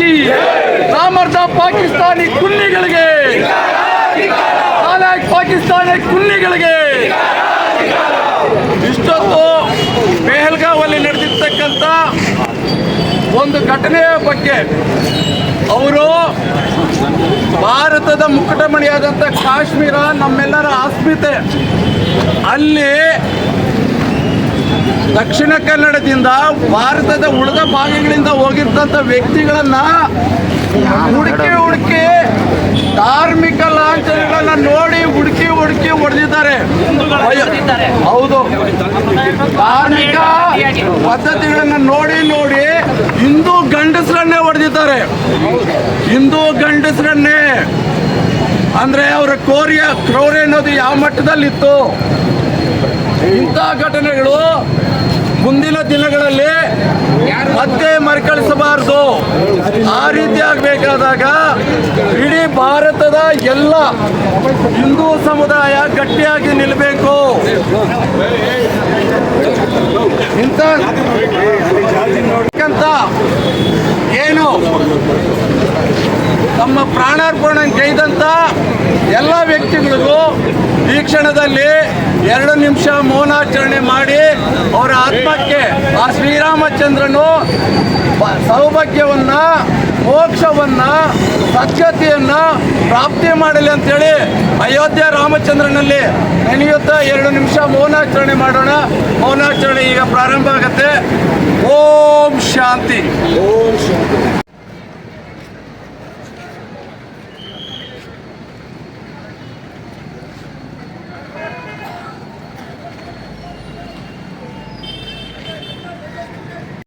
ಕಿ ಸಾಮರ್ಥ ಪಾಕಿಸ್ತಾನಿ ಕುನ್ನಿಗಳಿಗೆ ಪಾಕಿಸ್ತಾನಿ ಕುನ್ನಿಗಳಿಗೆ ಇಷ್ಟೊತ್ತು ಮೆಹಲ್ಗಾವಲ್ಲಿ ನಡೆದಿರ್ತಕ್ಕಂಥ ಒಂದು ಘಟನೆಯ ಬಗ್ಗೆ ಅವರು ಭಾರತದ ಮುಕುಟಮಣಿಯಾದಂಥ ಕಾಶ್ಮೀರ ನಮ್ಮೆಲ್ಲರ ಆಸ್ಮಿತೆ. ಅಲ್ಲಿ ದಕ್ಷಿಣ ಕನ್ನಡದಿಂದ ಭಾರತದ ಉಳಿದ ಭಾಗಗಳಿಂದ ಹೋಗಿದ್ದಂಥ ವ್ಯಕ್ತಿಗಳನ್ನ ಹುಡುಕಿ ಹುಡುಕಿ ಧಾರ್ಮಿಕ ಲಾಂಛನಗಳನ್ನ ನೋಡಿ ಹುಡುಕಿ ಹುಡುಕಿ ಹೊಡೆದಿದ್ದಾರೆ. ಹೌದು. ಧಾರ್ಮಿಕ ಪದ್ಧತಿಗಳನ್ನ ನೋಡಿ ನೋಡಿ ಹಿಂದೂ ಗಂಡಸರನ್ನೇ ಹೊಡೆದಿದ್ದಾರೆ. ಹಿಂದೂ ಗಂಡಸರನ್ನೇ. ಅಂದ್ರೆ ಅವರ ಕೋರಿಯ ಕ್ರೌರ್ಯ ಅನ್ನೋದು ಯಾವ ಮಟ್ಟದಲ್ಲಿತ್ತು? ಇಂಥ ಘಟನೆಗಳು ಮುಂದಿನ ದಿನಗಳಲ್ಲಿ ಮತ್ತೆ ಮರುಕಳಿಸಬಾರದು. ಆ ರೀತಿ ಆಗಬೇಕಾದಾಗ ಇಡೀ ಭಾರತದ ಎಲ್ಲ ಹಿಂದೂ ಸಮುದಾಯ ಗಟ್ಟಿಯಾಗಿ ನಿಲ್ಲಬೇಕು ಇಂಥ ತಮ್ಮ ಪ್ರಾಣಾರ್ಪಣೆ ಗೈದಂಥ ಎಲ್ಲ ವ್ಯಕ್ತಿಗಳಿಗೂ ಈ ಕ್ಷಣದಲ್ಲಿ ಎರಡು ನಿಮಿಷ ಮೌನಾಚರಣೆ ಮಾಡಿ ಅವರ ಆತ್ಮಕ್ಕೆ ಆ ಶ್ರೀರಾಮಚಂದ್ರನು ಸೌಭಾಗ್ಯವನ್ನು ಸೌಭಾಗ್ಯವನ್ನ, ಮೋಕ್ಷವನ್ನ ಸದ್ಗತಿಯನ್ನ ಪ್ರಾಪ್ತಿ ಮಾಡಲಿ ಅಂತೇಳಿ ಅಯೋಧ್ಯೆ ರಾಮಚಂದ್ರನಲ್ಲಿ ನೆನೆಯುತ್ತಾ ಎರಡು ನಿಮಿಷ ಮೌನಾಚರಣೆ ಮಾಡೋಣ. ಮೌನಾಚರಣೆ ಈಗ ಪ್ರಾರಂಭ ಆಗುತ್ತೆ. ಓಂ ಶಾಂತಿ. ಓಂ ಶಾಂತಿ.